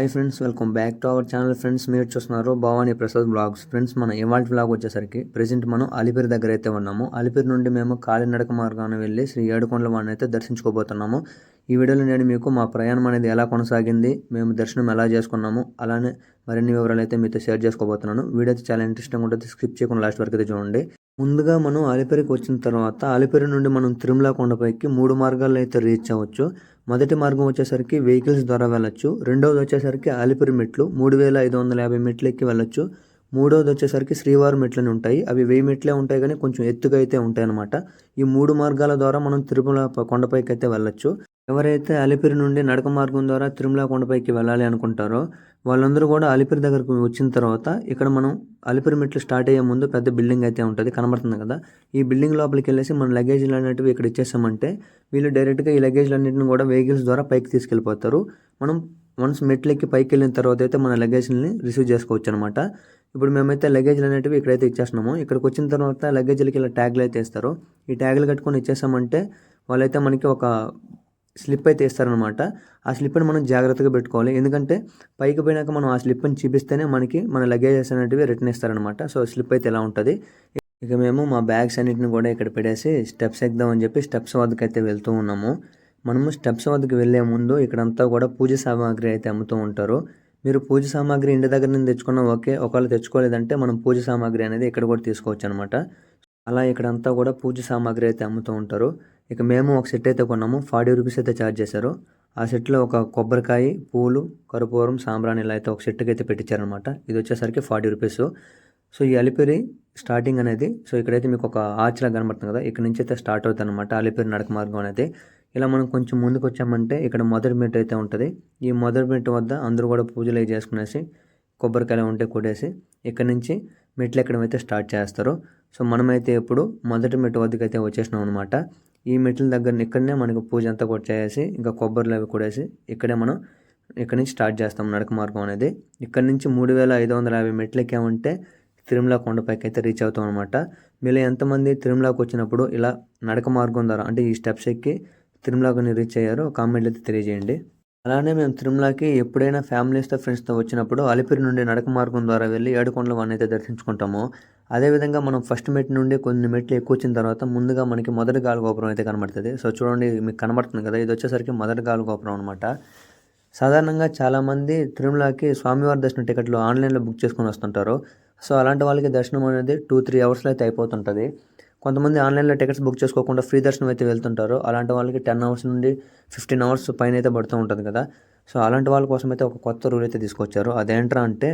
Hi friends welcome back to our channel friends మీరు చూస్తున్నారు Bhavani Prasad blogs friends మన ఇవాళ బ్లాగ్ వచ్చేసరికి ప్రజెంట్ మనం అలిపిరి దగ్గర అయితే ఉన్నాము. అలిపిరి నుండి మేము కాలినడక మార్గాన వెళ్ళి శ్రీ ఏడుకొండల వాడిని అయితే దర్శించుకోబోతున్నాము. ఈ వీడియోలో నేను మీకు మా ప్రయాణం అనేది ఎలా కొనసాగింది మేము దర్శనం ఎలా చేసుకున్నాము అలానే మరిన్ని వివరాలు అయితే మీతో షేర్ చేసుకోబోతున్నాను. వీడియో అయితే చాలా ఇంట్రెస్టింగ్ ఉంటుంది స్కిప్ చేయకుండా లాస్ట్ వరకు అయితే చూడండి. ముందుగా మనం అలిపిరికి వచ్చిన తర్వాత అలిపిరి నుండి మనం తిరుమల కొండపైకి మూడు మార్గాల్లో అయితే రీచ్ అవ్వచ్చు. మొదటి మార్గం వచ్చేసరికి వెహికల్స్ ద్వారా వెళ్ళొచ్చు. రెండవది వచ్చేసరికి అలిపిరి మెట్లు. మూడు వేల ఐదు వందల యాభై మెట్లు ఎక్కి వెళ్ళొచ్చు. మూడవది వచ్చేసరికి శ్రీవారి మెట్లని ఉంటాయి. అవి వెయ్యి మెట్లే ఉంటాయి కానీ కొంచెం ఎత్తుగా అయితే ఉంటాయి అన్నమాట. ఈ మూడు మార్గాల ద్వారా మనం తిరుమల కొండపైకి అయితే వెళ్ళొచ్చు. ఎవరైతే అలిపిరి నుండి నడక మార్గం ద్వారా తిరుమల కొండపైకి వెళ్ళాలి అనుకుంటారో వాళ్ళందరూ కూడా అలిపిరి దగ్గరకు వచ్చిన తర్వాత ఇక్కడ మనం అలిపిరి మెట్లు స్టార్ట్ అయ్యే ముందు పెద్ద బిల్డింగ్ అయితే ఉంటుంది కనబడుతుంది కదా. ఈ బిల్డింగ్ లోపలికి వెళ్ళేసి మన లగేజ్లు అనేటివి ఇక్కడ ఇచ్చేసామంటే వీళ్ళు డైరెక్ట్గా ఈ లగేజ్లు అన్నింటిని కూడా వెహికల్స్ ద్వారా పైకి తీసుకెళ్ళిపోతారు. మనం వన్స్ మెట్లెక్కి పైకి వెళ్ళిన తర్వాత అయితే మన లగేజ్ని రిసీవ్ చేసుకోవచ్చు అనమాట ఇప్పుడు మేమైతే లగేజ్లు అనేటివి ఇక్కడైతే ఇచ్చేస్తున్నాము. ఇక్కడికి వచ్చిన తర్వాత లగేజ్లకి ఇలా ట్యాగ్లు అయితే ఇస్తారు ఈ ట్యాగ్లు కట్టుకొని ఇచ్చేసామంటే వాళ్ళైతే మనకి ఒక స్లిప్ అయితే ఇస్తారనమాట ఆ స్లిప్ని మనం జాగ్రత్తగా పెట్టుకోవాలి. ఎందుకంటే పైకి పోయినాక మనం ఆ స్లిప్ని చూపిస్తేనే మనకి మన లగేజెస్ అనేటివి రిటర్న్ ఇస్తారనమాట సో స్లిప్ అయితే ఇలా ఉంటుంది? ఇక మేము మా బ్యాగ్స్ అన్నిటిని కూడా ఇక్కడ పెట్టేసి స్టెప్స్ ఎక్కుదామని చెప్పి స్టెప్స్ వద్దకు అయితే వెళ్తూ ఉన్నాము. మనము స్టెప్స్ వద్దకు వెళ్ళే ముందు ఇక్కడంతా కూడా పూజ సామాగ్రి అయితే అమ్ముతూ ఉంటారు. మీరు పూజ సామాగ్రి ఇంటి దగ్గర నుంచి తెచ్చుకున్న ఓకే ఒకవేళ తెచ్చుకోలేదంటే మనం పూజ సామాగ్రి అనేది ఇక్కడ కూడా తీసుకోవచ్చు అనమాట అలా ఇక్కడంతా కూడా పూజ సామాగ్రి అయితే అమ్ముతూ ఉంటారు. ఇక మేము ఒక సెట్ అయితే కొన్నాము. ఫార్టీ రూపీస్ అయితే ఛార్జ్ చేశారు. ఆ సెట్లో ఒక కొబ్బరికాయ పూలు కర్పూరం సాంబ్రాణి ఇలా అయితే ఒక సెట్కి అయితే పెట్టించారనమాట ఇది వచ్చేసరికి ఫార్టీ రూపీస్ సో ఈ అలిపిరి స్టార్టింగ్ అనేది సో ఇక్కడైతే మీకు ఒక ఆర్చ్ లాగా కనబడుతుంది కదా ఇక్కడ నుంచి అయితే స్టార్ట్ అవుతుంది అనమాట అలిపిరి నడక మార్గం అనేది. ఇలా మనం కొంచెం ముందుకు వచ్చామంటే ఇక్కడ మొదటి మెట్టు అయితే ఉంటుంది. ఈ మొదటి మెట్టు వద్ద అందరూ కూడా పూజలు చేసుకునేసి కొబ్బరికాయలు ఉంటే కొట్టేసి ఇక్కడ నుంచి మెట్లు ఎక్కడం అయితే స్టార్ట్ చేస్తారు. సో మనమైతే ఇప్పుడు మొదటి మెట్టు వద్దకైతే వచ్చేసినాం అనమాట ఈ మెట్ల దగ్గర ఇక్కడనే మనకు పూజ అంతా కూడా చేసి ఇంకా కొబ్బరిలు అవి కొడేసి ఇక్కడే మనం ఇక్కడ నుంచి స్టార్ట్ చేస్తాం నడక మార్గం అనేది. ఇక్కడ నుంచి మూడు వేల ఐదు వందల యాభై మెట్లు ఎక్కామంటే తిరుమల కొండపైకి అయితే రీచ్ అవుతాం అనమాట మీలో ఎంతమంది తిరుమలకి వచ్చినప్పుడు ఇలా నడక మార్గం ద్వారా అంటే ఈ స్టెప్స్ ఎక్కి తిరుమలకి రీచ్ అయ్యారో కామెంట్లు అయితే తెలియజేయండి. అలానే మేము తిరుమలకి ఎప్పుడైనా ఫ్యామిలీస్తో ఫ్రెండ్స్తో వచ్చినప్పుడు అలిపిరి నుండి నడక మార్గం ద్వారా వెళ్ళి ఏడుకొండల వాడిని అయితే దర్శించుకుంటాము. అదేవిధంగా మనం ఫస్ట్ మెట్ నుండి కొన్ని మెట్లు ఎక్కువ వచ్చిన తర్వాత ముందుగా మనకి మొదటి గాలి గోపురం అయితే కనబడుతుంది. సో చూడండి మీకు కనబడుతుంది కదా? ఇది వచ్చేసరికి మొదటి గాలి గోపురం అనమాట సాధారణంగా చాలామంది తిరుమలకి స్వామివారి దర్శన టికెట్లు ఆన్లైన్లో బుక్ చేసుకొని వస్తుంటారు. సో అలాంటి వాళ్ళకి దర్శనం అనేది టూ త్రీ అవర్స్లో అయితే అయిపోతుంటుంది. కొంతమంది ఆన్లైన్లో టికెట్స్ బుక్ చేసుకోకుండా ఫ్రీ దర్శనం అయితే వెళ్తుంటారు. అలాంటి వాళ్ళకి టెన్ అవర్స్ నుండి ఫిఫ్టీన్ అవర్స్ పైన అయితే పడుతూ ఉంటుంది కదా? సో అలాంటి వాళ్ళ కోసం అయితే ఒక కొత్త రూల్ అయితే తీసుకొచ్చారు. అదేంట్రా అంటే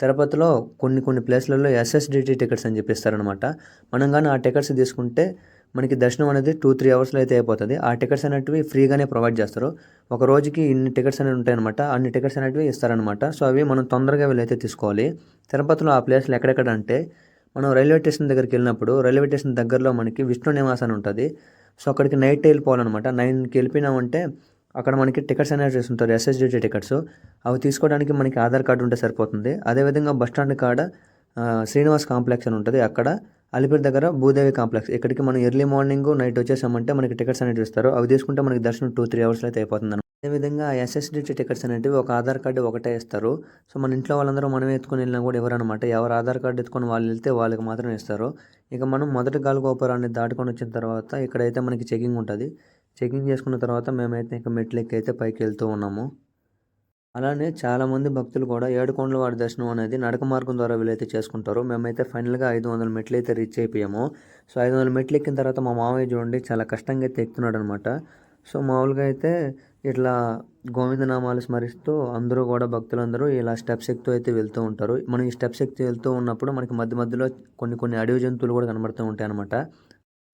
తిరుపతిలో కొన్ని కొన్ని ప్లేస్లలో ఎస్ఎస్డిటీ టికెట్స్ అని చెప్పిస్తారనమాట మనం కానీ ఆ టికెట్స్ తీసుకుంటే మనకి దర్శనం అనేది టూ త్రీ అవర్స్లో అయితే అయిపోతుంది. ఆ టికెట్స్ అనేటివి ఫ్రీగానే ప్రొవైడ్ చేస్తారు. ఒక రోజుకి ఇన్ని టికెట్స్ అనేవి ఉంటాయన్నమాట. అన్ని టికెట్స్ అనేటివి ఇస్తారనమాట సో అవి మనం తొందరగా వెళ్ళైతే తీసుకోవాలి. తిరుపతిలో ఆ ప్లేస్లు ఎక్కడెక్కడ అంటే మనం రైల్వే స్టేషన్ దగ్గరికి వెళ్ళినప్పుడు రైల్వే స్టేషన్ దగ్గరలో మనకి విష్ణు నివాస్ అని ఉంటుంది. సో అక్కడికి నైట్ వెళ్ళిపోవాలన్నమాట. నైన్కి వెళ్ళిపోయినామంటే అక్కడ మనకి టికెట్స్ అనేవి చేస్తుంటారు ఎస్ఎస్డిటీ టికెట్స్. అవి తీసుకోవడానికి మనకి ఆధార్ కార్డు ఉంటే సరిపోతుంది. అదేవిధంగా బస్ స్టాండ్ కాడ శ్రీనివాస్ కాంప్లెక్స్ అని ఉంటుంది. అక్కడ అలిపిరి దగ్గర భూదేవి కాంప్లెక్స్. ఇక్కడికి మనం ఎర్లీ మార్నింగ్ నైట్ వచ్చేసామంటే మనకి టికెట్స్ అనేవి ఇస్తారు. అవి తీసుకుంటే మనకి దర్శనం టూ త్రీ అవర్స్లో అయితే అయిపోతుంది అన్నమాట. అదేవిధంగా ఎస్ఎస్డిటీ టికెట్స్ అనేటివి ఒక ఆధార్ కార్డు ఒకటే ఇస్తారు. సో మన ఇంట్లో వాళ్ళందరూ మనం ఎత్తుకొని వెళ్ళినా కూడా ఎవరనమాట ఎవరు ఆధార్ కార్డు ఎత్తుకొని వాళ్ళు వెళ్తే వాళ్ళకి మాత్రమే ఇస్తారు. ఇక మనం మొదటి గాలి గోపురాన్ని దాటుకొని వచ్చిన తర్వాత ఇక్కడైతే మనకి చెకింగ్ ఉంటుంది. చెకింగ్ చేసుకున్న తర్వాత మేమైతే ఇంకా మెట్లు అయితే పైకి వెళ్తూ ఉన్నాము. అలానే చాలామంది భక్తులు కూడా ఏడుకొండల వారి దర్శనం అనేది నడక మార్గం ద్వారా వీళ్ళైతే చేసుకుంటారు. మేమైతే ఫైనల్గా ఐదు వందల మెట్లు అయితే రీచ్ అయిపోయాము. సో ఐదు వందల మెట్లు ఎక్కిన తర్వాత మా మామయ్య చూడండి చాలా కష్టంగా అయితే ఎక్కుతున్నాడు అనమాట సో మామూలుగా అయితే ఇట్లా గోవిందనామాలు స్మరిస్తూ అందరూ కూడా భక్తులందరూ ఇలా స్టెప్స్ ఎక్కుతూ అయితే వెళ్తూ ఉంటారు. మనం ఈ స్టెప్స్ ఎక్కుతూ వెళ్తూ ఉన్నప్పుడు మనకి మధ్య మధ్యలో కొన్ని కొన్ని అడవి జంతువులు కూడా కనబడుతూ ఉంటాయి అనమాట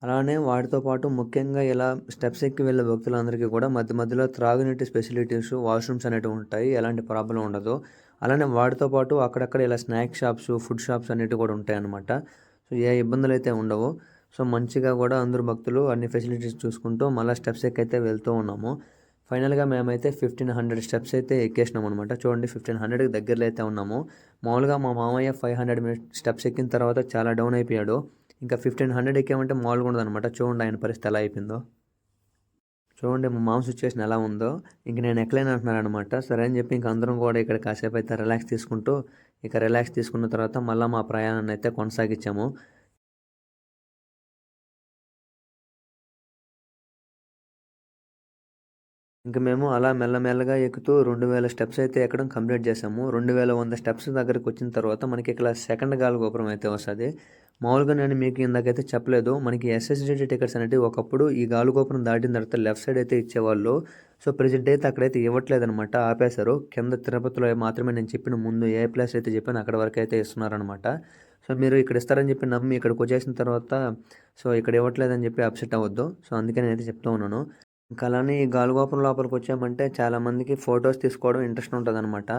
అలానే వాటితో పాటు ముఖ్యంగా ఇలా స్టెప్స్ ఎక్కి వెళ్ళే భక్తులందరికీ కూడా మధ్య మధ్యలో త్రాగునీటి ఫెసిలిటీస్ వాష్రూమ్స్ అనేటివి ఉంటాయి. ఎలాంటి ప్రాబ్లం ఉండదు. అలానే వాటితో పాటు అక్కడక్కడ ఇలా స్నాక్ షాప్స్ ఫుడ్ షాప్స్ అనేటివి కూడా ఉంటాయి అన్నమాట సో ఏ ఇబ్బందులు అయితే ఉండవు. సో మంచిగా కూడా అందరూ భక్తులు అన్ని ఫెసిలిటీస్ చూసుకుంటూ మళ్ళీ స్టెప్స్ ఎక్కైతే వెళ్తూ ఉన్నాము ఫైనల్గా మేమైతే ఫిఫ్టీన్ హండ్రెడ్ స్టెప్స్ అయితే ఎక్కేసినాం అనమాట చూడండి ఫిఫ్టీన్ హండ్రెడ్కి దగ్గరలో అయితే ఉన్నాము. మామూలుగా మా మామయ్య ఫైవ్ హండ్రెడ్ స్టెప్స్ ఎక్కిన తర్వాత చాలా డౌన్ అయిపోయాడు. ఇంకా ఫిఫ్టీన్ హండ్రెడ్ ఎక్కామంటే మామూలుగా ఉండదు అనమాట చూడండి ఆయన పరిస్థితి ఎలా అయిపోయిందో. చూడండి మా మామ సిచ్యువేషన్ ఎలా ఉందో. ఇంక నేను ఎక్కలేను అంటున్నాను అనమాట సరే అని చెప్పి ఇంక అందరం కూడా ఇక్కడ కాసేపు అయితే రిలాక్స్ తీసుకుంటూ ఇక రిలాక్స్ తీసుకున్న తర్వాత మళ్ళీ మా ప్రయాణాన్ని అయితే కొనసాగించాము. ఇంక మేము అలా మెల్లమెల్లగా ఎక్కుతూ రెండు వేల స్టెప్స్ అయితే ఎక్కడం కంప్లీట్ చేసాము రెండు వేల వంద స్టెప్స్ దగ్గరికి వచ్చిన తర్వాత మనకి ఇక్కడ సెకండ్ గాలి గోపురం అయితే వస్తుంది. మామూలుగా నేను మీకు ఇందాకైతే చెప్పలేదు మనకి ఎస్ఎస్డి టికెట్స్ అనేవి ఒకప్పుడు ఈ గాలి గోపురం దాటిన తర్వాత లెఫ్ట్ సైడ్ అయితే ఇచ్చేవాళ్ళు. సో ప్రజెంట్ అయితే అక్కడైతే ఇవ్వట్లేదు అనమాట ఆపేశారు. కింద తిరుపతిలో మాత్రమే నేను చెప్పిన ముందు ఏ ప్లేస్ అయితే చెప్పాను అక్కడ వరకు అయితే ఇస్తున్నారనమాట సో మీరు ఇక్కడ ఇస్తారని చెప్పి నమ్మి ఇక్కడికి వచ్చేసిన తర్వాత సో ఇక్కడ ఇవ్వట్లేదని చెప్పి అప్సెట్ అవ్వద్దు. సో అందుకే నేనైతే చెప్తూ ఉన్నాను. ఇంకా అలానే ఈ గాలిగోపురం లోపలికి వచ్చామంటే చాలామందికి ఫొటోస్ తీసుకోవడం ఇంట్రెస్ట్ ఉంటుంది అనమాట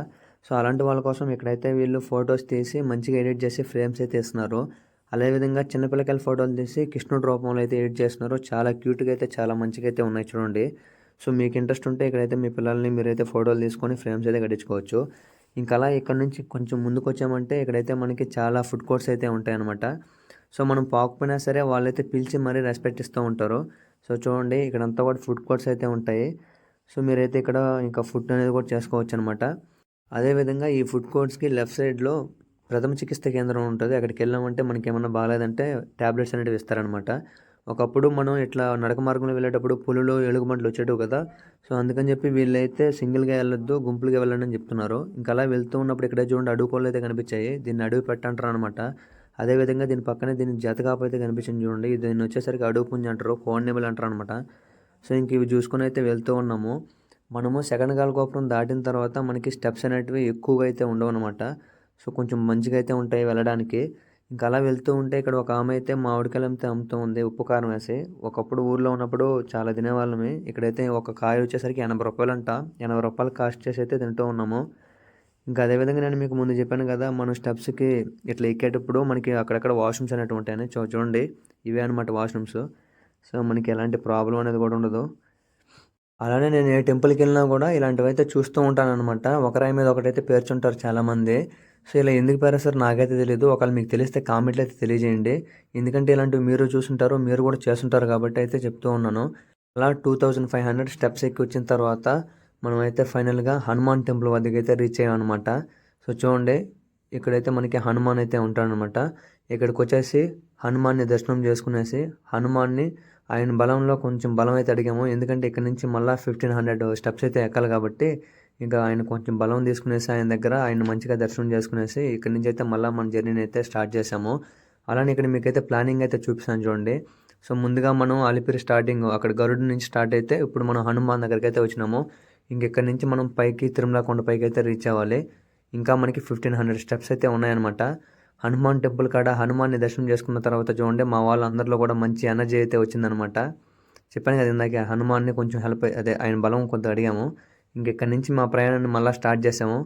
సో అలాంటి వాళ్ళ కోసం ఇక్కడైతే వీళ్ళు ఫొటోస్ తీసి మంచిగా ఎడిట్ చేసి ఫ్రేమ్స్ అయితే ఇస్తున్నారు అదేవిధంగా చిన్నపిల్లకాయల ఫోటోలు తీసి కృష్ణుడి రూపంలో అయితే ఎడిట్ చేస్తున్నారు చాలా క్యూట్గా అయితే చాలా మంచిగా అయితే ఉన్నాయి చూడండి. సో మీకు ఇంట్రెస్ట్ ఉంటే ఇక్కడైతే మీ పిల్లల్ని మీరైతే ఫోటోలు తీసుకొని ఫ్రేమ్స్ అయితే కట్టించుకోవచ్చు. ఇంకా అలా ఇక్కడ నుంచి కొంచెం ముందుకు వచ్చామంటే ఇక్కడైతే మనకి చాలా ఫుడ్ కోర్ట్స్ అయితే ఉంటాయన్నమాట. సో మనం పాకపోయినా సరే వాళ్ళైతే పిలిచి మరీ రెస్పెక్ట్ ఇస్తూ ఉంటారు. సో చూడండి ఇక్కడంతా కూడా ఫుడ్ కోర్ట్స్ అయితే ఉంటాయి. సో మీరైతే ఇక్కడ ఇంకా ఫుడ్ అనేది కూడా చేసుకోవచ్చు అనమాట అదేవిధంగా ఈ ఫుడ్ కోర్ట్స్కి లెఫ్ట్ సైడ్లో ప్రథమ చికిత్స కేంద్రం ఉంటుంది. అక్కడికి వెళ్ళామంటే మనకి ఏమైనా బాగాలేదంటే ట్యాబ్లెట్స్ అనేవి ఇస్తారనమాట. ఒకప్పుడు మనం ఇట్లా నడక మార్గంలో వెళ్ళేటప్పుడు పులులు ఎలుగుబంట్లు వచ్చేటివి కదా. సో అందుకని చెప్పి వీళ్ళైతే సింగిల్గా వెళ్ళొద్దు గుంపులుగా వెళ్ళండి అని చెప్తున్నారు. ఇంకా అలా వెళ్తూ ఉన్నప్పుడు ఇక్కడే చూడండి అడుగుకోళ్ళు అయితే కనిపించాయి. దీన్ని అడుగు పెట్టంటారు అనమాట అదేవిధంగా దీని పక్కనే దీని జతకాపు అయితే కనిపించింది చూడండి. దీన్ని వచ్చేసరికి అడుగు పుంజి అంటారు ఫోన్ నెంబర్ అంటారు అనమాట సో ఇంక ఇవి చూసుకొని అయితే వెళ్తూ ఉన్నాము. మనము సెకండ్ గాల్ గోపురం దాటిన తర్వాత మనకి స్టెప్స్ అనేటివి ఎక్కువగా అయితే ఉండవు అనమాట సో కొంచెం మంచిగా అయితే ఉంటాయి వెళ్ళడానికి. ఇంకా అలా వెళ్తూ ఉంటే ఇక్కడ ఒక ఆమె అయితే మామిడికాయలు అమ్మితే అమ్ముతూ ఉంది ఉప్పు కారం వేసి. ఒకప్పుడు ఊర్లో ఉన్నప్పుడు చాలా తినేవాళ్ళమే. ఇక్కడైతే ఒక కాయ వచ్చేసరికి ఎనభై రూపాయలు అంట ఎనభై రూపాయలు కాస్ట్ చేసి అయితే తింటూ ఉన్నాము. ఇంకా అదేవిధంగా నేను మీకు ముందు చెప్పాను కదా మనం స్టెప్స్కి ఇట్లా ఎక్కేటప్పుడు మనకి అక్కడక్కడ వాష్రూమ్స్ అనేవి ఉంటాయని. చూ చూడండి ఇవే అనమాట వాష్రూమ్స్ సో మనకి ఎలాంటి ప్రాబ్లం అనేది కూడా ఉండదు. అలానే నేను ఏ టెంపుల్కి వెళ్ళినా కూడా ఇలాంటివి అయితే చూస్తూ ఉంటాను అనమాట ఒకరాయి మీద ఒకటైతే పేర్చుంటారు చాలామంది. సో ఇలా ఎందుకు పేరేస్తారు నాకైతే తెలియదు ఒకవేళ మీకు తెలిస్తే కామెంట్లు అయితే తెలియజేయండి. ఎందుకంటే ఇలాంటివి మీరు చూసుంటారు మీరు కూడా చేస్తుంటారు కాబట్టి అయితే చెప్తూ ఉన్నాను. అలా two thousand five hundred steps ఎక్కి వచ్చిన తర్వాత మనమైతే ఫైనల్గా హనుమాన్ టెంపుల్ వద్దకు అయితే రీచ్ అయ్యామన్నమాట. సో చూడండి ఇక్కడైతే మనకి హనుమాన్ అయితే ఉంటాడనమాట ఇక్కడికి వచ్చేసి హనుమాన్ని దర్శనం చేసుకునేసి హనుమాన్ని ఆయన బలంలో కొంచెం బలం అయితే అడిగాము. ఎందుకంటే ఇక్కడ నుంచి మళ్ళీ ఫిఫ్టీన్ హండ్రెడ్ స్టెప్స్ అయితే ఎక్కాలి కాబట్టి ఇంకా ఆయన కొంచెం బలం తీసుకునేసి ఆయన దగ్గర ఆయన మంచిగా దర్శనం చేసుకునేసి ఇక్కడ నుంచి అయితే మళ్ళీ మన జర్నీని అయితే స్టార్ట్ చేసాము అలానే ఇక్కడ మీకైతే ప్లానింగ్ అయితే చూపిస్తాను చూడండి. సో ముందుగా మనం అలిపిరి స్టార్టింగ్ అక్కడ గరుడు నుంచి స్టార్ట్ అయితే ఇప్పుడు మనం హనుమాన్ దగ్గరికి అయితే వచ్చినాము. ఇంకెక్కడి నుంచి మనం పైకి తిరుమల కొండపైకి అయితే రీచ్ అవ్వాలి. ఇంకా మనకి ఫిఫ్టీన్ హండ్రెడ్ స్టెప్స్ అయితే ఉన్నాయన్నమాట. హనుమాన్ టెంపుల్ కాడ హనుమాన్ని దర్శనం చేసుకున్న తర్వాత చూడండి మా వాళ్ళందరిలో కూడా మంచి ఎనర్జీ అయితే వచ్చిందనమాట చెప్పాను కదా ఇందాక హనుమాన్ని కొంచెం హెల్ప్ అదే ఆయన బలం కొంత అడిగాము. ఇంకెక్కడి నుంచి మా ప్రయాణాన్ని మళ్ళీ స్టార్ట్ చేసాము.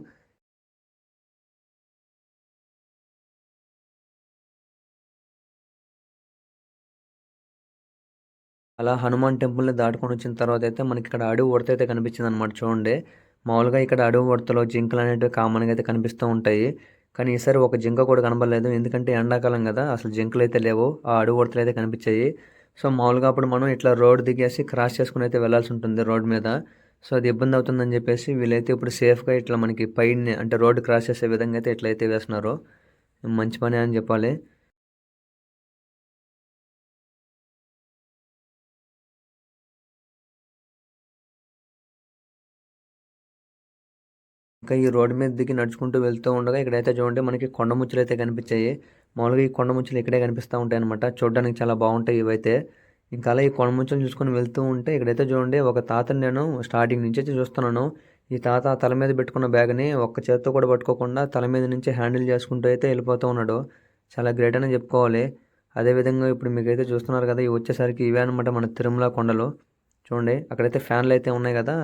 అలా హనుమాన్ టెంపుల్ని దాటుకొని వచ్చిన తర్వాత అయితే మనకి ఇక్కడ అడవి ఉడత అయితే కనిపించింది అనమాట చూడండి. మామూలుగా ఇక్కడ అడవి ఉడతలో జింకలు అనేటివి కామన్గా అయితే కనిపిస్తూ ఉంటాయి. కానీ ఈసారి ఒక జింక కూడా కనబడలేదు. ఎందుకంటే ఎండాకాలం కదా అసలు జింకలు అయితే లేవు. ఆ అడవి ఉడతలు అయితే కనిపించాయి. సో మామూలుగా అప్పుడు మనం ఇట్లా రోడ్ దిగేసి క్రాస్ చేసుకుని అయితే వెళ్ళాల్సి ఉంటుంది రోడ్ మీద. సో అది ఇబ్బంది అవుతుందని చెప్పేసి వీళ్ళైతే ఇప్పుడు సేఫ్గా ఇట్లా మనకి పైన అంటే రోడ్డు క్రాస్ చేసే విధంగా అయితే ఇట్లయితే వేస్తున్నారో. మంచి పని అని చెప్పాలి. ఇంకా ఈ రోడ్డు మీద దిగి నడుచుకుంటూ వెళ్తూ ఉండగా ఇక్కడైతే చూడండి మనకి కొండ ముచ్చులు అయితే కనిపించాయి. మామూలుగా ఈ కొండ ముచ్చులు ఇక్కడే కనిపిస్తూ ఉంటాయి అనమాట చూడడానికి చాలా బాగుంటాయి ఇవైతే. ఇంకా అలా ఈ కొండ ముచ్చులు చూసుకొని వెళ్తూ ఉంటే ఇక్కడైతే చూడండి ఒక తాతని నేను స్టార్టింగ్ నుంచి అయితే చూస్తున్నాను. ఈ తాత తల మీద పెట్టుకున్న బ్యాగ్ని ఒక్క చేత్తో కూడా పట్టుకోకుండా తల మీద నుంచి హ్యాండిల్ చేసుకుంటూ అయితే వెళ్ళిపోతూ ఉన్నాడు. చాలా గ్రేట్ అని చెప్పుకోవాలి. అదేవిధంగా ఇప్పుడు మీకైతే చూస్తున్నారు కదా ఇవి వచ్చేసరికి ఇవే అనమాట మన తిరుమల కొండలు. చూడండి అక్కడైతే ఫ్యాన్లు అయితే ఉన్నాయి కదా.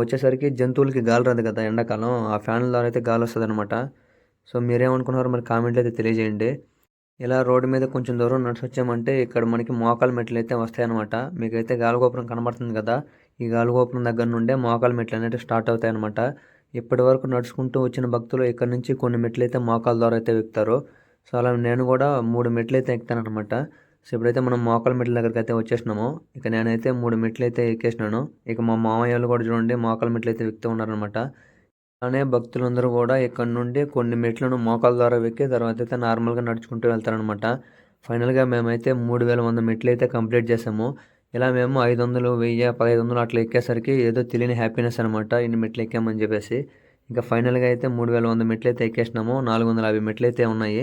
వచ్చేసరికి జంతువులకి గాలి రాదు కదా ఎండాకాలం ఆ ఫ్యాన్ల ద్వారా అయితే గాలి వస్తుంది అనమాట సో మీరేమనుకున్నారో మరి కామెంట్లు అయితే తెలియజేయండి. ఇలా రోడ్డు మీద కొంచెం దూరం నడిచి వచ్చామంటే ఇక్కడ మనకి మోకాల మెట్లు అయితే వస్తాయన్నమాట. మీకైతే గాలిగోపురం కనబడుతుంది కదా ఈ గాలిగోపురం దగ్గర నుండే మోకాల మెట్లు అనేవి స్టార్ట్ అవుతాయి అనమాట ఇప్పటి వరకు నడుచుకుంటూ వచ్చిన భక్తులు ఇక్కడ నుంచి కొన్ని మెట్లు అయితే మోకాల ద్వారా అయితే ఎక్కుతారు. సో అలా నేను కూడా మూడు మెట్లు అయితే ఎక్కుతాను అనమాట సో ఇప్పుడైతే మనం మోకాల మెట్ల దగ్గరికి అయితే వచ్చేసినాము. ఇక నేనైతే మూడు మెట్లు అయితే ఎక్కేసినాను. ఇక మా మామయ్య వాళ్ళు కూడా చూడండి మోకాల మెట్లు అయితే ఎక్కుతూ ఉన్నారనమాట అలానే భక్తులందరూ కూడా ఇక్కడ నుండి కొన్ని మెట్లను మోకాల ద్వారా ఎక్కి తర్వాత అయితే నార్మల్గా నడుచుకుంటూ వెళ్తారనమాట ఫైనల్గా మేమైతే మూడు వేల వంద మెట్లు అయితే కంప్లీట్ చేసాము. ఇలా మేము ఐదు వందలు వెయ్యి పదహైదు వందలు అట్లా ఎక్కేసరికి ఏదో తెలియని హ్యాపీనెస్ అనమాట ఇన్ని మెట్లు ఎక్కామని చెప్పేసి. ఇంకా ఫైనల్గా అయితే మూడు వేల వంద మెట్లు అయితే ఎక్కేసినాము. నాలుగు వందల యాభై మెట్లు అయితే ఉన్నాయి.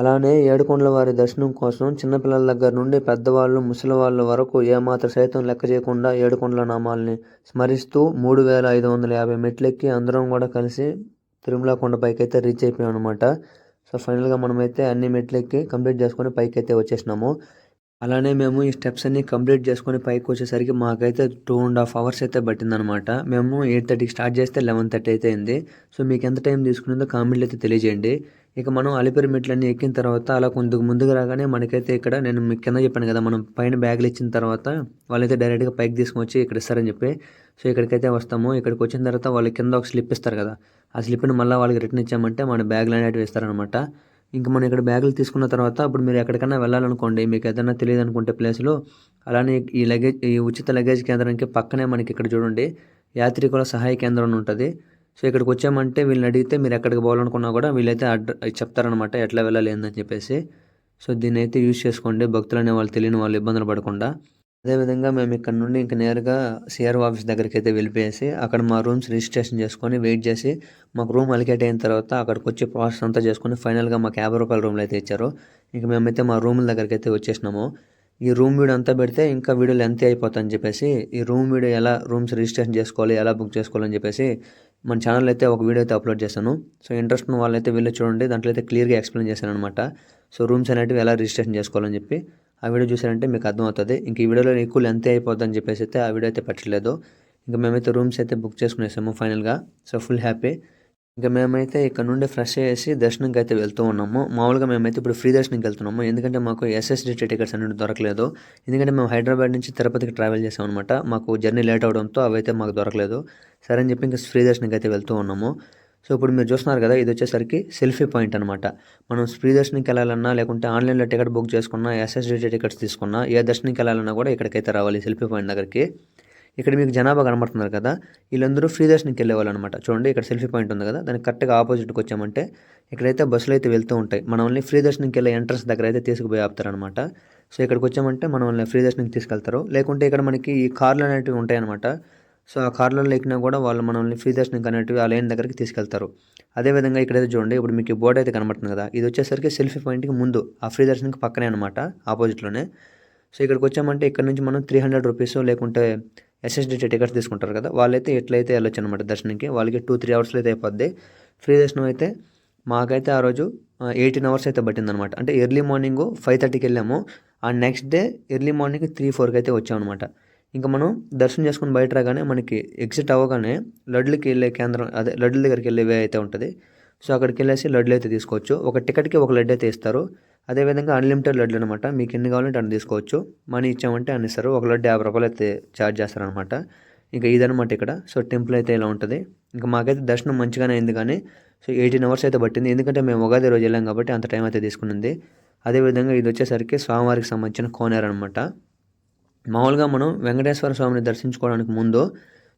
అలానే ఏడుకొండల వారి దర్శనం కోసం చిన్నపిల్లల దగ్గర నుండి పెద్దవాళ్ళు ముసలి వాళ్ళ వరకు ఏమాత్రం సైతం లెక్క చేయకుండా ఏడుకొండల నామాల్ని స్మరిస్తూ మూడు వేల ఐదు వందల యాభై మెట్లెక్కి అందరం కూడా కలిసి తిరుమల కొండపైకి అయితే రీచ్ అయిపోయాం అనమాట సో ఫైనల్గా మనమైతే అన్ని మెట్లెక్కి కంప్లీట్ చేసుకొని పైకి అయితే వచ్చేసినాము. అలానే మేము ఈ స్టెప్స్ అన్ని కంప్లీట్ చేసుకొని పైకి వచ్చేసరికి మాకైతే టూ అండ్ హాఫ్ అవర్స్ అయితే పట్టిందనమాట మేము ఎయిట్ థర్టీకి స్టార్ట్ చేస్తే లెవెన్ థర్టీ అయితే అయింది. సో మీకు ఎంత టైం తీసుకునేదో కామెంట్లు అయితే తెలియజేయండి. ఇక మనం అలిపిరి మెట్లన్నీ ఎక్కిన తర్వాత అలా కొంచెం ముందుకు రాగానే మనకైతే ఇక్కడ నేను మీకు కింద చెప్పాను కదా మనం పైన బ్యాగులు ఇచ్చిన తర్వాత వాళ్ళైతే డైరెక్ట్గా పైకి తీసుకొచ్చి ఇక్కడ ఇస్తారని చెప్పి. సో ఇక్కడికైతే వస్తాము. ఇక్కడికి వచ్చిన తర్వాత వాళ్ళు కింద ఒక స్లిప్ ఇస్తారు కదా ఆ స్లిప్ని మళ్ళీ వాళ్ళకి రిటర్న్ ఇచ్చామంటే మన బ్యాగులు అనేటివి ఇస్తారనమాట ఇంకా మనం ఇక్కడ బ్యాగులు తీసుకున్న తర్వాత అప్పుడు మీరు ఎక్కడికైనా వెళ్ళాలనుకోండి మీకు ఏదైనా తెలియదు అనుకుంటే ప్లేస్లో అలానే ఈ లగేజ్ ఈ ఉచిత లగేజ్ కేంద్రానికి పక్కనే మనకి ఇక్కడ చూడండి యాత్రికుల సహాయ కేంద్రం అని ఉంటుంది. సో ఇక్కడికి వచ్చామంటే వీళ్ళని అడిగితే మీరు ఎక్కడికి పోవాలనుకున్నా కూడా వీళ్ళైతే అడ్ర చెప్తారనమాట ఎట్లా వెళ్ళాలి ఏందని చెప్పేసి. సో దీన్ని అయితే యూజ్ చేసుకోండి. భక్తులు అనే వాళ్ళు తెలియని వాళ్ళు ఇబ్బందులు పడకుండా. అదేవిధంగా మేము ఇక్కడ నుండి ఇంక నేరుగా సిఆర్ఓ ఆఫీస్ దగ్గరికి అయితే వెళ్ళిపోయేసి అక్కడ మా రూమ్స్ రిజిస్ట్రేషన్ చేసుకొని వెయిట్ చేసి మాకు రూమ్ అలికేట్ అయిన తర్వాత అక్కడికి వచ్చి ప్రాసెస్ అంతా చేసుకొని ఫైనల్గా మాకు యాభై రూపాయల రూమ్లు అయితే ఇచ్చారు. ఇంక మేమైతే మా రూముల దగ్గరికి అయితే వచ్చేసినాము. ఈ రూమ్ వీడియో అంతా పెడితే ఇంకా వీడియో లెంత్ అయిపోతుందని చెప్పేసి ఈ రూమ్ వీడియో ఎలా రూమ్స్ రిజిస్ట్రేషన్ చేసుకోవాలి ఎలా బుక్ చేసుకోవాలని చెప్పేసి మన ఛానల్ అయితే ఒక వీడియో అయితే అప్లోడ్ చేశాను. సో ఇంట్రెస్ట్ ఉన్న వాళ్ళైతే వెళ్ళి చూడండి. దాంట్లో అయితే క్లియర్గా ఎక్స్ప్లెయిన్ చేశాను అనమాట సో రూమ్స్ అనేటివి ఎలా రిజిస్ట్రేషన్ చేసుకోవాలని చెప్పి ఆ వీడియో చూసారంటే మీకు అర్థమవుతుంది. ఇంక ఈ వీడియోలో ఎక్కువ లెంత్ అయిపోద్ది అని చెప్పేసి అయితే ఆ వీడియో అయితే పెట్టలేదు. ఇంకా మేమైతే రూమ్స్ అయితే బుక్ చేసుకునేసాము ఫైనల్గా సో ఫుల్ హ్యాపీ ఇంకా మేమైతే ఇక్కడ నుండి ఫ్రెష్ అయ్యేసి దర్శనంకి అయితే వెళ్తూ ఉన్నాము. మామూలుగా మేమైతే ఇప్పుడు ఫ్రీ దర్శనంకి వెళ్తున్నాము. ఎందుకంటే మాకు ఎస్ఎస్డిటీ టికెట్స్ అనేవి దొరకలేదు. ఎందుకంటే మేము హైదరాబాద్ నుంచి తిరుపతికి ట్రావెల్ చేసాం అనమాట మాకు జర్నీ లేట్ అవడంతో అవైతే మాకు దొరకలేదు. సరే అని చెప్పి ఇంకా ఫ్రీ దర్శనంకి అయితే వెళ్తూ ఉన్నాము. సో ఇప్పుడు మీరు చూస్తున్నారు కదా ఇది వచ్చేసరికి సెల్ఫీ పాయింట్ అనమాట మనం ఫ్రీ దర్శనంకి వెళ్ళాలన్నా లేకుంటే ఆన్లైన్లో టికెట్ బుక్ చేసుకున్నా ఎస్ఎస్డిటీ టికెట్స్ తీసుకున్నా ఏ దర్శనంకి వెళ్ళాలన్నా కూడా ఇక్కడికైతే రావాలి సెల్ఫీ పాయింట్ దగ్గరికి. ఇక్కడ మీకు జనాభా కనబడుతున్నారు కదా వీళ్ళందరూ ఫ్రీ దర్శనంకి వెళ్ళేవాళ్ళు అనమాట చూడండి ఇక్కడ సెల్ఫీ పాయింట్ ఉంది కదా దానికి కరెక్ట్గా ఆపోజిట్కి వచ్చామంటే ఇక్కడైతే బస్సులు అయితే వెళ్తూ ఉంటాయి. మనం ఓన్లీ ఫ్రీ దర్శనంకి వెళ్ళే ఎంట్రన్స్ దగ్గర అయితే తీసుకుపోయి ఆపుతారనమాట. సో ఇక్కడికి వచ్చామంటే మనం ఫ్రీ దర్శనంకి తీసుకెళ్తారు. లేకుంటే ఇక్కడ మనకి ఈ కార్లు అనేటివి ఉంటాయన్నమాట. సో ఆ కార్లలో ఎక్కినా కూడా వాళ్ళు మనల్ని ఫ్రీ దర్శనం అనేటివి ఆ లైన్ దగ్గరికి తీసుకెళ్తారు. అదేవిధంగా ఇక్కడైతే చూడండి ఇప్పుడు మీకు బోర్డు అయితే కనబడుతుంది కదా ఇది వచ్చేసరికి సెల్ఫీ పాయింట్కి ముందు ఆ ఫ్రీ దర్శనంకి పక్కనే అనమాట ఆపోజిట్లోనే. సో ఇక్కడికి వచ్చామంటే ఇక్కడ నుంచి మనం త్రీ హండ్రెడ్ రూపీస్ లేకుంటే ఎస్ఎస్డిటీ టికెట్స్ తీసుకుంటారు కదా వాళ్ళైతే ఎట్లయితే వెళ్ళొచ్చు అనమాట దర్శనంకి? వాళ్ళకి టూ త్రీ అవర్స్లో అయితే అయిపోద్ది. ఫ్రీ దర్శనం అయితే మాకైతే ఆ రోజు ఎయిటీన్ అవర్స్ అయితే పట్టిందనమాట అంటే ఎర్లీ మార్నింగ్ ఫైవ్ థర్టీకి వెళ్ళాము. ఆ next day early morning three ఫోర్కి అయితే వచ్చామన్నమాట ఇంకా మనం దర్శనం చేసుకుని బయట రాగానే మనకి ఎగ్జిట్ అవ్వగానే లడ్లకి వెళ్ళే కేంద్రం అదే లడ్ల దగ్గరికి వెళ్ళే వే అయితే ఉంటుంది. సో అక్కడికి వెళ్ళేసి లడ్లు అయితే తీసుకోవచ్చు. ఒక టికెట్కి ఒక లడ్డు అయితే ఇస్తారు. అదేవిధంగా అన్లిమిటెడ్ లడ్లు అనమాట మీకు ఎన్ని కావాలంటే అన్ని తీసుకోవచ్చు. మనీ ఇచ్చామంటే అన్ని ఇస్తారు. ఒక లడ్డు యాభై రూపాయలు అయితే ఛార్జ్ చేస్తారనమాట ఇంకా ఇదనమాట ఇక్కడ. సో టెంపుల్ అయితే ఇలా ఉంటుంది. ఇంకా మాకైతే దర్శనం మంచిగానే అయింది కానీ సో ఎయిటీన్ అవర్స్ అయితే పట్టింది. ఎందుకంటే మేము ఉగాది రోజు వెళ్ళాం కాబట్టి అంత టైం అయితే తీసుకునింది. అదేవిధంగా ఇది వచ్చేసరికి స్వామివారికి సంబంధించిన కోనేరు అనమాట మామూలుగా మనం వెంకటేశ్వర స్వామిని దర్శించుకోవడానికి ముందు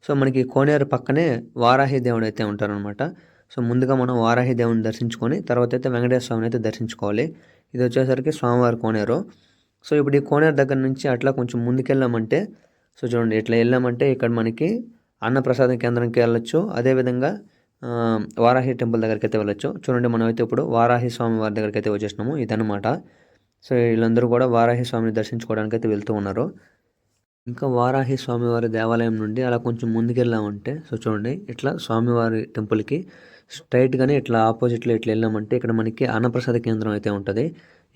సో మనకి కోనేరు పక్కనే వారాహి దేవుడు అయితే ఉంటారనమాట సో ముందుగా మనం వారాహి దేవుని దర్శించుకొని తర్వాత అయితే వెంకటేశ్వర స్వామిని అయితే దర్శించుకోవాలి. ఇది వచ్చేసరికి స్వామివారి కోనేరు. సో ఇప్పుడు ఈ కోనేరు దగ్గర నుంచి అట్లా కొంచెం ముందుకెళ్ళామంటే సో చూడండి ఇట్లా వెళ్ళామంటే ఇక్కడ మనకి అన్నప్రసాదం కేంద్రంకి వెళ్ళొచ్చు. అదేవిధంగా వారాహి టెంపుల్ దగ్గరికి అయితే వెళ్ళొచ్చు. చూడండి మనం అయితే ఇప్పుడు వారాహి స్వామి వారి దగ్గరికి అయితే వచ్చేసినాము. ఇదన్నమాట. సో వీళ్ళందరూ కూడా వారాహి స్వామిని దర్శించుకోవడానికి అయితే వెళ్తూ ఉన్నారు. ఇంకా వారాహి స్వామివారి దేవాలయం నుండి అలా కొంచెం ముందుకెళ్ళామంటే సో చూడండి ఇట్లా స్వామివారి టెంపుల్కి స్ట్రైట్గానే ఇట్లా ఆపోజిట్లో ఇట్లా వెళ్ళామంటే ఇక్కడ మనకి అన్నప్రసాద కేంద్రం అయితే ఉంటుంది.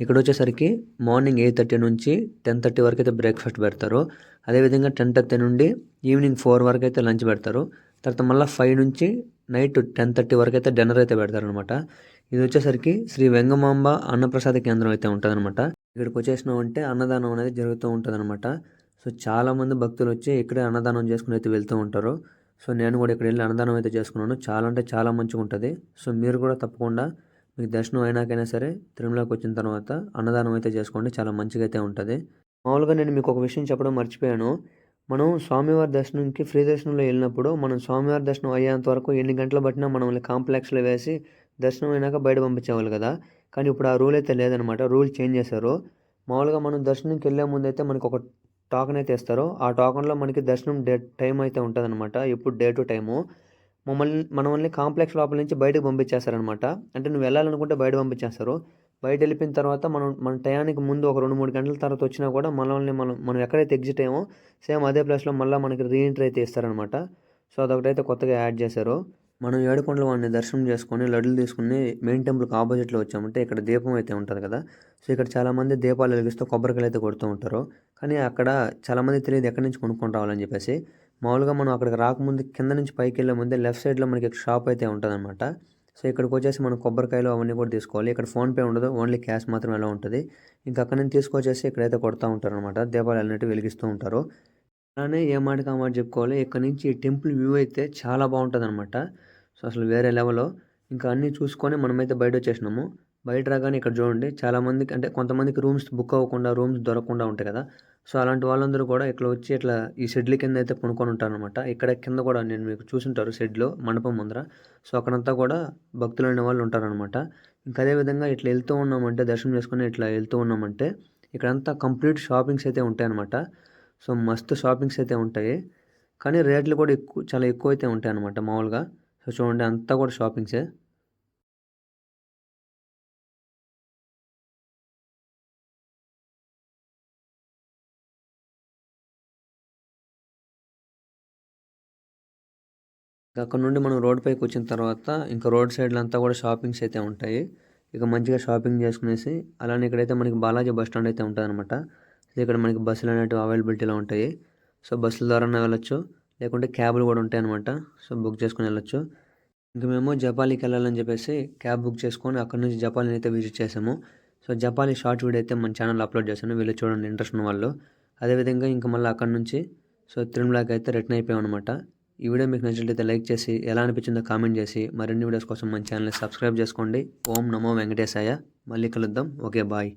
ఇక్కడ వచ్చేసరికి మార్నింగ్ ఎయిట్ థర్టీ నుంచి టెన్ థర్టీ వరకు అయితే బ్రేక్ఫాస్ట్ పెడతారు. అదేవిధంగా టెన్ థర్టీ నుండి ఈవినింగ్ ఫోర్ వరకు అయితే లంచ్ పెడతారు. తర్వాత మళ్ళీ ఫైవ్ నుంచి నైట్ టెన్ థర్టీ వరకు అయితే డిన్నర్ అయితే పెడతారనమాట ఇది వచ్చేసరికి శ్రీ వెంగమాంబ అన్నప్రసాద కేంద్రం అయితే ఉంటుందన్నమాట. ఇక్కడికి వచ్చేసినామంటే అన్నదానం అనేది జరుగుతూ ఉంటుందన్నమాట. సో చాలామంది భక్తులు వచ్చి ఇక్కడే అన్నదానం చేసుకుని అయితే వెళ్తూ ఉంటారు. సో నేను కూడా ఇక్కడ వెళ్ళి అన్నదానం అయితే చేసుకున్నాను. చాలా అంటే చాలా మంచిగా ఉంటుంది. సో మీరు కూడా తప్పకుండా మీకు దర్శనం అయినాకైనా సరే తిరుమలకి వచ్చిన తర్వాత అన్నదానం అయితే చేసుకోండి. చాలా మంచిగా అయితే ఉంటుంది. మామూలుగా నేను మీకు ఒక విషయం చెప్పడం మర్చిపోయాను. మనం స్వామివారి దర్శనంకి ఫ్రీ దర్శనంలో వెళ్ళినప్పుడు మనం స్వామివారి దర్శనం అయ్యేంత వరకు ఎన్ని గంటలు పట్టినా మనల్ని కాంప్లెక్స్లో వేసి దర్శనం అయినాక బయట పంపించేవాళ్ళు కదా. కానీ ఇప్పుడు ఆ రూల్ అయితే లేదనమాట రూల్ చేంజ్ చేశారు. మామూలుగా మనం దర్శనంకి వెళ్ళే ముందు అయితే మనకు ఒక టోకన్ అయితే ఇస్తారో ఆ టోకన్లో మనకి దర్శనం డే టైం అయితే ఉంటుంది అనమాట ఎప్పుడు డే టు టైము మమ్మల్ని మనల్ని కాంప్లెక్స్ లోపల నుంచి బయటకు పంపించేస్తారనమాట అంటే నువ్వు వెళ్ళాలనుకుంటే బయట పంపించేస్తారు. బయట వెళ్ళిపోయిన తర్వాత మనం మన టయానికి ముందు ఒక రెండు మూడు గంటల తర్వాత వచ్చినా కూడా మనల్ని మనం మనం ఎక్కడైతే ఎగ్జిట్ అయ్యామో సేమ్ అదే ప్లేస్లో మళ్ళీ మనకి రీఎంట్రీ అయితే ఇస్తారనమాట సో అదొకటైతే కొత్తగా యాడ్ చేశారు. మనం ఏడుకొండల వాడిని దర్శనం చేసుకొని లడ్డులు తీసుకుని మెయిన్ టెంపుల్కి ఆపోజిట్లో వచ్చామంటే ఇక్కడ దీపం అయితే ఉంటుంది కదా. సో ఇక్కడ చాలామంది దీపాలు వెలిగిస్తూ కొబ్బరికాయలు అయితే కొడుతూ ఉంటారు. కానీ అక్కడ చాలామంది తెలియదు ఎక్కడి నుంచి కొనుక్కొని రావాలని చెప్పేసి. మామూలుగా మనం అక్కడికి రాకముందు కింద నుంచి పైకి వెళ్ళే ముందే లెఫ్ట్ సైడ్లో మనకి షాప్ అయితే ఉంటుందన్నమాట. సో ఇక్కడికి వచ్చేసి మనం కొబ్బరికాయలు అవన్నీ కూడా తీసుకోవాలి. ఇక్కడ ఫోన్పే ఉండదు ఓన్లీ క్యాష్ మాత్రం ఎలా ఉంటుంది. ఇంకా అక్కడ నుంచి తీసుకొచ్చేసి ఇక్కడైతే కొడతా ఉంటారు అనమాట దీపాలు అన్నిటి వెలిగిస్తూ ఉంటారు. అలానే ఏ మాటకి ఆ మాట చెప్పుకోవాలి ఇక్కడ నుంచి ఈ టెంపుల్ వ్యూ అయితే చాలా బాగుంటుంది అనమాట సో అసలు వేరే లెవెల్లో ఇంకా అన్నీ చూసుకొని మనమైతే బయట వచ్చేసినాము బయట రాగానే ఇక్కడ చూడండి చాలామందికి అంటే కొంతమందికి రూమ్స్ బుక్ అవ్వకుండా రూమ్స్ దొరకకుండా ఉంటాయి కదా. సో అలాంటి వాళ్ళందరూ కూడా ఇక్కడ వచ్చి ఇట్లా ఈ షెడ్ల కింద అయితే కొనుక్కొని ఉంటారనమాట ఇక్కడ కింద కూడా నేను మీకు చూసుంటారు షెడ్లో మండపం ముందర. సో అక్కడంతా కూడా భక్తులు అనే వాళ్ళు ఉంటారనమాట ఇంకా అదేవిధంగా ఇట్లా వెళ్తూ ఉన్నామంటే దర్శనం చేసుకుని ఇట్లా వెళ్తూ ఉన్నామంటే ఇక్కడంతా కంప్లీట్ షాపింగ్స్ అయితే ఉంటాయి అనమాట సో మస్తు షాపింగ్స్ అయితే ఉంటాయి. కానీ రేట్లు కూడా ఎక్కువ చాలా ఎక్కువ అయితే ఉంటాయి అనమాట మామూలుగా. సో చూడండి అంతా కూడా షాపింగ్సే. అక్కడ నుండి మనం రోడ్ పైకి వచ్చిన తర్వాత ఇంకా రోడ్ సైడ్లో అంతా కూడా షాపింగ్స్ అయితే ఉంటాయి. ఇక మంచిగా షాపింగ్ చేసుకునేసి అలానే ఇక్కడైతే మనకి బాలాజీ బస్ స్టాండ్ అయితే ఉంటుంది అనమాట ఇక్కడ మనకి బస్సులు అనేటివి అవైలబిలిటీలో ఉంటాయి. సో బస్సుల ద్వారా వెళ్ళొచ్చు. లేకుంటే క్యాబ్లు కూడా ఉంటాయి అనమాట సో బుక్ చేసుకుని వెళ్ళొచ్చు. ఇంకా మేము జపాలీకి వెళ్ళాలని చెప్పేసి క్యాబ్ బుక్ చేసుకొని అక్కడ నుంచి జపాలీని అయితే విజిట్ చేసాము. సో జపాలీ షార్ట్ వీడియో అయితే మన ఛానల్లో అప్లోడ్ చేశాను. వీళ్ళు చూడండి ఇంట్రెస్ట్ ఉన్న వాళ్ళు. అదేవిధంగా ఇంకా మళ్ళీ అక్కడ నుంచి సో తిరుమలకి అయితే రిటర్న్ అయిపోయాం అనమాట ఈ వీడియో మీకు నచ్చినట్లయితే లైక్ చేసి ఎలా అనిపించిందో కామెంట్ చేసి మరిన్ని వీడియోస్ కోసం మన ఛానల్ని సబ్స్క్రైబ్ చేసుకోండి. ఓం నమో వెంకటేశాయ. మళ్ళీ కలుద్దాం. Okay bye.